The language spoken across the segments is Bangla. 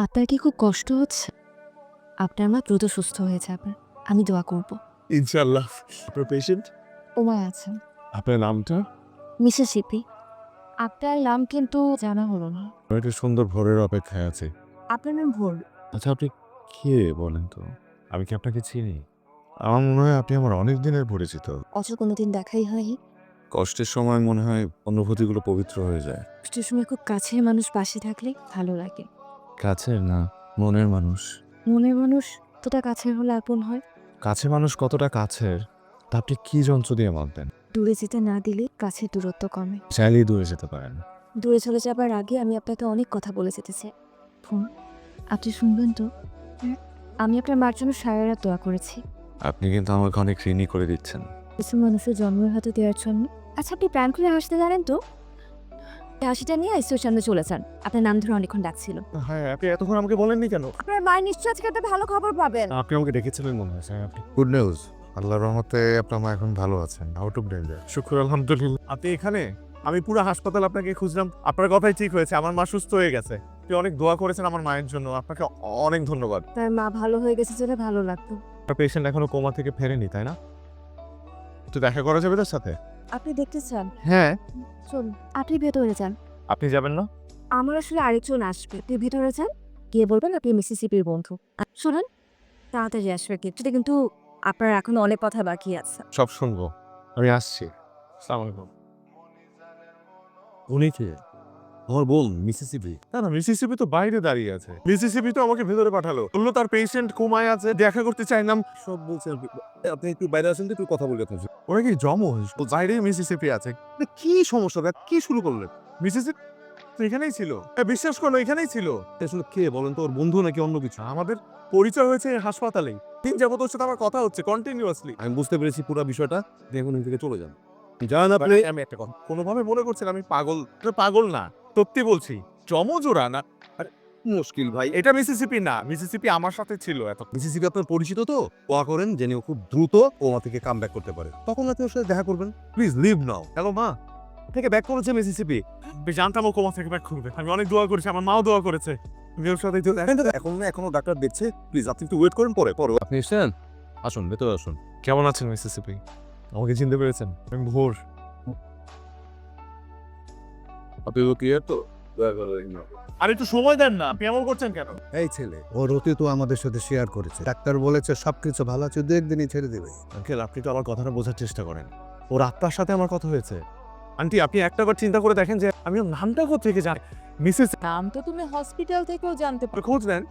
আপনার কি খুব কষ্ট হচ্ছে? আপনার মা দ্রুত সুস্থ হয়ে যাবে। আমি দোয়া করব। ইনশাল্লাহ আপনার পেশেন্ট ওমা আছেন। আপনার নামটা? মিসিসিপি আপনার নাম কিন্তু জানা হলো না। একটা সুন্দর ভোরের অপেক্ষায় আছে। আপনার নাম ভোর। আচ্ছা আপনি কে বলেন তো? আমি কি আপনাকে চিনি? আমার মনে হয় আপনি আমার অনেক দিনের পরিচিত। অচ কোনোদিন দেখাই হয়নি। কষ্টের সময় মনে হয় অনুভূতিগুলো পবিত্র হয়ে যায়। কষ্টের সময় খুব কাছের মানুষ পাশে থাকলে ভালো লাগে। কাছের না মনের মানুষ? মনের মানুষ তোটা কাছের হলে আপন হয়? কাছে মানুষ কতটা কাছের তা আপনি কি যন্ত্র দিয়ে মাপবেন দূরে যেতে না দিলে কাছের দূরত্ব কমে। চাইলেই দূরে যেতে পারেন। দূরে চলে যাবার আগে আমি আপনাকে অনেক কথা বলে যেতে চাই। ফোন আপনি শুনবেন তো? হ্যাঁ? আমি আপনার মার জন্য সারা রাত দোয়া করেছি। আপনি কিন্তু আমাকে অনেক ঋণই করে দিচ্ছেন। কিছু মানুষের জন্মের হাতে দেওয়ার জন্য। আচ্ছা আপনি প্রাণ খুলে হাসতে জানেন তো? হাসিটা নিয়ে আইসিওর সামনে চলে যান। আপনার নাম ধরে অনেকক্ষণ ডাকছিল। হ্যাঁ আপনি এতক্ষণ আমাকে বলেননি কেন? আপনার মায়ের নিশ্চয় আজকে একটা ভালো খবর পাবেন। আপনি আমাকে ডেকেছিলেন মনে হয় স্যার আপনি। গুড নিউজ আল্লাহর রহমতে আপনার মা এখন ভালো আছেন আউট অফ ডেঞ্জার শুক্র আলহামদুলিল্লাহ। আপনি এখানে? আমি পুরো হাসপাতাল আপনাকে খুঁজলাম। আপনার কথাই ঠিক হয়েছে আমার মা সুস্থ হয়ে গেছে। আপনি অনেক দোয়া করেছেন আমার মায়ের জন্য আপনাকে অনেক ধন্যবাদ। তার মা ভালো হয়ে গেছে জন্য ভালো লাগতো। পেশেন্ট এখনও কোমা থেকে ফেরেনি তাই না? তো দেখা করা যাবে তার সাথে? আপনি দেখতে চান? হ্যাঁ। চলুন আপনি ভেতরে যান। আপনি যাবেন না? আমার আসলে আরেকজন আসবে। তুই ভেতরে যান গিয়ে বলবেন আপনি মিসিসিপির বন্ধু। আর শুনুন তাড়াতাড়ি আসবে কিছুটা কিন্তু আপনার এখন অনেক কথা বাকি আছে। সব শুনব। আমি আসছি। আসসালামু আলাইকুম। উনি কে? আমার বোন মিসিসিপি না না মিসিসিপি তো বাইরে দাঁড়িয়ে আছে। মিসিসিপি তো আমাকে ভেতরে পাঠালো। বলল তার পেশেন্ট কোমায় আছে দেখা করতে চাইলাম সব বলছেন আপনি। একটু বাইরে আসেন তো একটু কথা বলি সাথে। ওরা কি জমজ বাইরে মিসিসিপি আছে। কি সমস্যা? দেখ কি শুরু করলেন? মিসিসিপি তো এখানেই ছিল। বিশ্বাস করল এখানেই ছিল। আসলে কে বলেন তো ওর বন্ধু নাকি অন্য কিছু? আমাদের পরিচয় হয়েছে হাসপাতালেই। দিন যাবত ওর সাথে আমার কথা হচ্ছে কন্টিনিউয়াসলি আমি বুঝতে পেরেছি পুরো বিষয়টা। দেখুন এখান থেকে চলে যান। যান আপনি আমি একটা কথা কোনোভাবে মনে করছেন আমি পাগল? পাগল না। সত্যি বলছি জমজ ওরা না মুশকিল ভাই। এটা মিসিসিপি না মিসিসিপি আমার সাথে ছিল এত বিসিসিবি আপনার পরিচিত তো? দোয়া করেন যেন ও খুব দ্রুত ওমা থেকে কাম ব্যাক করতে পারে তখন আপনি ওর সাথে দেখা করবেন। প্লিজ লিভ নাও হ্যালো মা। থেকে ব্যাক করেছে মিসিসিপি আমি জানতাম ও কোমা থেকে ব্যাক করবে। আমি অনেক দোয়া করেছি আমার মাও দোয়া করেছে। আমি ওর সাথে এখন এখনও ডাক্তার দেখছে। প্লিজ আপনি একটু ওয়েট করেন পরে পরে। আপনি এসেছেন? আসুন ভেতরে আসুন। কেমন আছেন মিসিসিপি আমাকে চিনতে পেরেছেন? আমি ভোর। আপনি তো ক্লিয়ার তো? আর একটু সময় দেন না আপনি এমন করছেন কেন? এই ছেলে ওর অতীত আমাদের সাথে শেয়ার করেছে। ডাক্তার বলেছে সবকিছু ভালো আছে দু একদিনই ছেড়ে দেবে। আঙ্কেল আপনি তো আমার কথাটা বোঝার চেষ্টা করেন। ওর আত্মার সাথে আমার কথা হয়েছে। আন্টি আপনি একটা বার চিন্তা করে দেখেন যে আমি ওর নামটা কোথেকে জানি? মিসেস নাম তো তুমি হসপিটাল থেকেও জানতে পারো। খোঁজ নেন।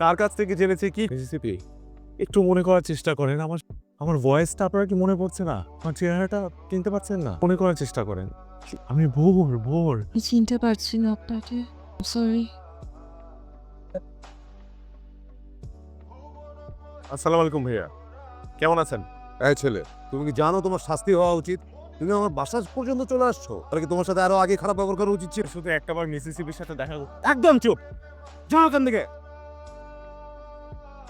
কার কাছ থেকে জেনেছে কি একটু মনে করার চেষ্টা করেন। আমার আমার ভয়েসটা আপনারা কি মনে পড়ছে না? আমার চেহারাটা চিনতে পারছেন না? মনে করার চেষ্টা করেন। আমি ভোর ভোর আমি চিনতে পারছি না আপনাকে। সরি আসসালামু আলাইকুম ভাইয়া। কেমন আছেন? এই ছেলে তুমি কি জানো তোমার শাস্তি হওয়া উচিত? তুমি আমার বাসা পর্যন্ত চলে আসছো। তাহলে কি তোমার সাথে আরও আগে খারাপ ব্যবহার করা উচিত ছিল? শুধু একটাবার মিসিসিপির সাথে দেখা একদম চুপ! যাও ওখান থেকে!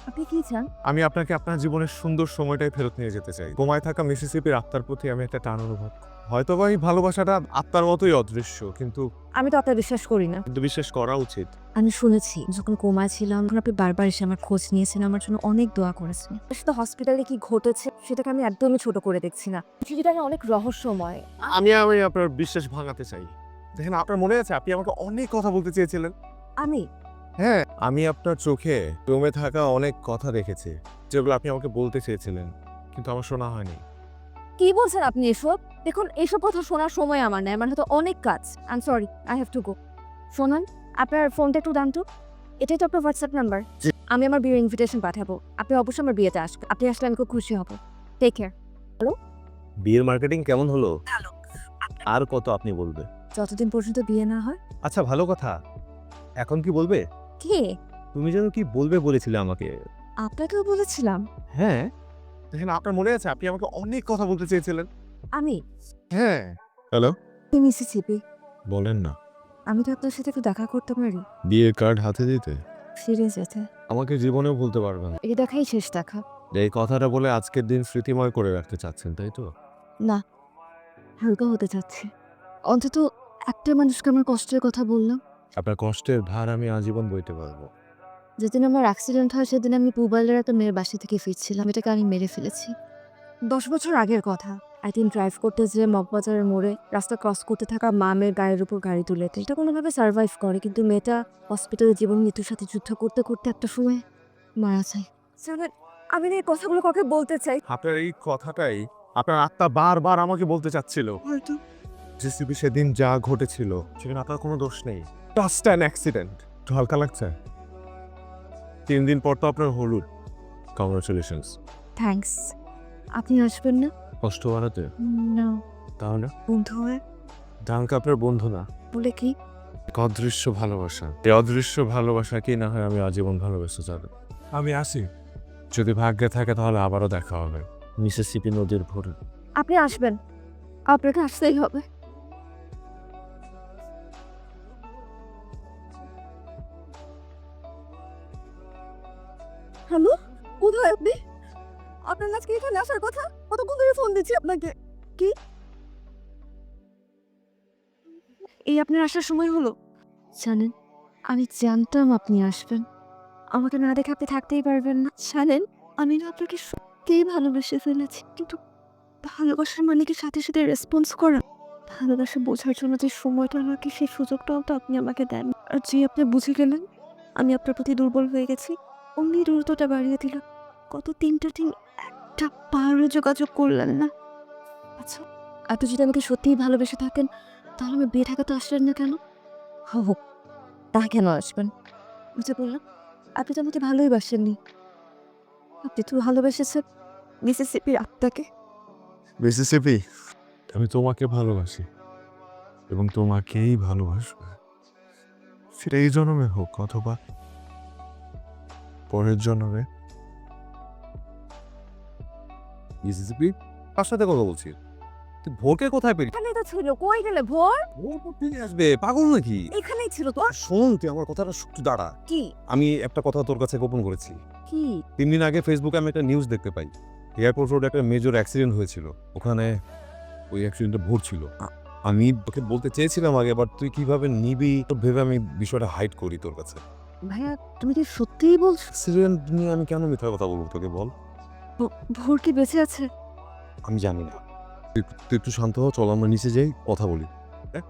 আপনি কি চান? আমি আপনাকে আপনার জীবনের সুন্দর সময়টাই ফেরত নিয়ে যেতে চাই। ঘুমায় থাকা মিসিসিপির আত্মার প্রতি আমি একটা টান অনুভব করি। হয়তো বা এই ভালোবাসাটা আত্মার মতোই অদৃশ্য কিন্তু আমি তো আপনার বিশ্বাস করি না। কিন্তু বিশ্বাস করা উচিত। আমি শুনেছি যখন কোমায় ছিলাম তখন আপনি বারবার এসে আমার খোঁজ নিয়েছেন আমার জন্য অনেক দোয়া করেছেন। আসলে হসপিটালে কি ঘটেছে সেটাকে আমি একদমই ছোট করে দেখছি না। সেটা অনেক রহস্যময়। আমি আমি আপনার বিশ্বাস ভাঙাতে চাই। দেখেন আপনার মনে আছে আপনি আমাকে অনেক কথা বলতে চেয়েছিলেন। আমি? হ্যাঁ। আমি আপনার চোখে জমে থাকা অনেক কথা দেখেছি যেগুলো আপনি আমাকে বলতে চেয়েছিলেন কিন্তু আমার শোনা হয়নি। কি বলছেন আপনি এসব? দেখুন এসব কথা শোনার সময় আমার নেই আমার হয়তো অনেক কাজ। I am sorry I have to go শোনান আপনার ফোনটা একটু দান তো। এটাই তো আপনার হোয়াটসঅ্যাপ নাম্বার আমি আমার বিয়ের ইনভিটেশন পাঠাবো। আপনি অবশ্যই আমার বিয়েতে আসবেন। আপনি আসলে আমি খুব খুশি হব। টেক কেয়ার হ্যালো বিয়ের মার্কেটিং কেমন হলো? ভালো। আর কত আপনি বলবে? যতদিন পর্যন্ত বিয়ে না হয়। আচ্ছা ভালো কথা। এখন কি বলবে? কে? তুমি যেন কি বলবে বলেছিলে আমাকে। আপনাকেও বলেছিলাম। হ্যাঁ। দেখেন আপনার মনে আছে? আপনি আমাকে অনেক কথা বলতে চেয়েছিলেন। আমি? হ্যাঁ। হ্যালো? তুমি মিসিসিপি। বলেন না। আমি তো আপনার সাথে একটু দেখা করতে পারি। বিয়ের কার্ড হাতে দিতে? ফিরে যেতে আমাকে জীবনেও ভুলতে পারবেন না। এই দেখাই শেষ দেখা। এই কথাটা বলে আজকের দিন স্মৃতিময় করে রাখতে চাচ্ছেন তাই তো? না। হালকা হতে চাচ্ছি। অন্তত একটা মানুষকে আমার কষ্টের কথা বললাম আপনার কষ্টের ভার আমি আজীবন বইতে পারব। যেদিন আমার অ্যাক্সিডেন্ট হয় সেদিন আমি পুবালের একটা মেয়ের বাসা থেকে ফিরছিলাম। এটাকে আমি মেরে ফেলেছি। দশ বছর আগের কথা। একদিন ড্রাইভ করতে যেয়ে মগবাজারের মোড়ে রাস্তা ক্রস করতে থাকা মা মেয়ের গায়ের উপর গাড়ি তুলে দেয়। এটা কোনোভাবে সার্ভাইভ করে কিন্তু মেয়েটা হসপিটালে জীবন মৃত্যুর সাথে যুদ্ধ করতে করতে একটা সময় মারা যায়। আমি না এই কথাগুলো কাউকে বলতে চাই। আপনার এই কথাটাই আপনার আত্মা বারবার আমাকে বলতে চাচ্ছিল। হয়তো। জেসিপি সেদিন যা ঘটেছিল সেখানে আপনার কোনো দোষ নেই। জাস্ট অ্যান অ্যাক্সিডেন্ট হালকা লাগছে? তিন দিন পর তো আপনার হলুদ। কংগ্রাচুলেশনস থ্যাঙ্কস আপনি আসবেন না? কষ্ট বাড়াতে? না তাহলে? বন্ধু হয়ে? ডাঙ্ক আপনার বন্ধু না। বলে কি? এক অদৃশ্য ভালোবাসা। এই অদৃশ্য ভালোবাসাকেই না হয় আমি আজীবন ভালোবেসে যাব। আমি আসি। যদি ভাগ্যে থাকে তাহলে আবারও দেখা হবে। মিসেসিপি নদীর ভোরে। আপনি আসবেন। আপনাকে আসতেই হবে। হ্যালো? কোথায় আপনি? আপনার আজকে এখানে আসার কথা? কতক্ষণ ধরে ফোন দিচ্ছি আপনাকে? কি? এই আপনার আসার সময় হলো? জানেন আমি জানতাম আপনি আসবেন। আমাকে না দেখে আপনি থাকতেই পারবেন না। জানেন আমি না আপনাকে সত্যিই ভালোবেসে ফেলেছি কিন্তু ভালোবাসার মানে কি সাথে সাথে রেসপন্স করা ভালোবাসা বোঝার জন্য যে সময়টা আমাকে সেই সুযোগটাও তো আপনি আমাকে দেন আর যে আপনি বুঝে গেলেন আমি আপনার প্রতি দুর্বল হয়ে গেছি। অমনি দূরত্বটা বাড়িয়ে দিল। কত তিনটা দিন একটা পাহাড়ে যোগাযোগ করলেন না। আচ্ছা আপনি যদি আমাকে সত্যিই ভালোবেসে থাকেন তাহলে আমি বিয়ে ঢাকাতে আসলেন না কেন? হোক তা কেন আসবেন? বুঝে বললাম আপনি তো আমাকে ভালোই বাসেননি। আপনি তো ভালোবেসেছেন মিসিসিপির আত্মাকে। মিসিসিপি আমি তোমাকে ভালোবাসি এবং তোমাকেই ভালোবাসবো। সেটা এই জন্মে হোক অথবা পরের জন্মে মিসিসিপি কার সাথে কথা বলছি তুই ভোরকে কোথায় পেলি? এখানে তো ছিল। কই গেলে ভোর? ভোর তো আসবে। পাগল নাকি? এখানেই ছিল তো। শোন তুই আমার কথাটা একটু দাঁড়া। কি? আমি একটা কথা তোর কাছে গোপন করেছি। কি? তিন দিন আগে ফেসবুকে আমি একটা নিউজ দেখতে পাই। এয়ারপোর্ট রোডে একটা মেজর অ্যাক্সিডেন্ট হয়েছিল। ওখানে ওই অ্যাক্সিডেন্টটা ভোর ছিল। আমি তোকে বলতে চেয়েছিলাম আগে বাট তুই কীভাবে নিবি? তো ভেবে আমি বিষয়টা হাইড করি তোর কাছে। ভাইয়া তুমি কি সত্যিই বলছো? অ্যাক্সিডেন্ট নিয়ে আমি কেন মিথ্যা কথা বলব তোকে বল? ভোর কি বেঁচে আছে? আমি জানি না। তুই তুই একটু শান্ত হও চল আমরা নিচে যাই কথা বলি। হ্যাঁ?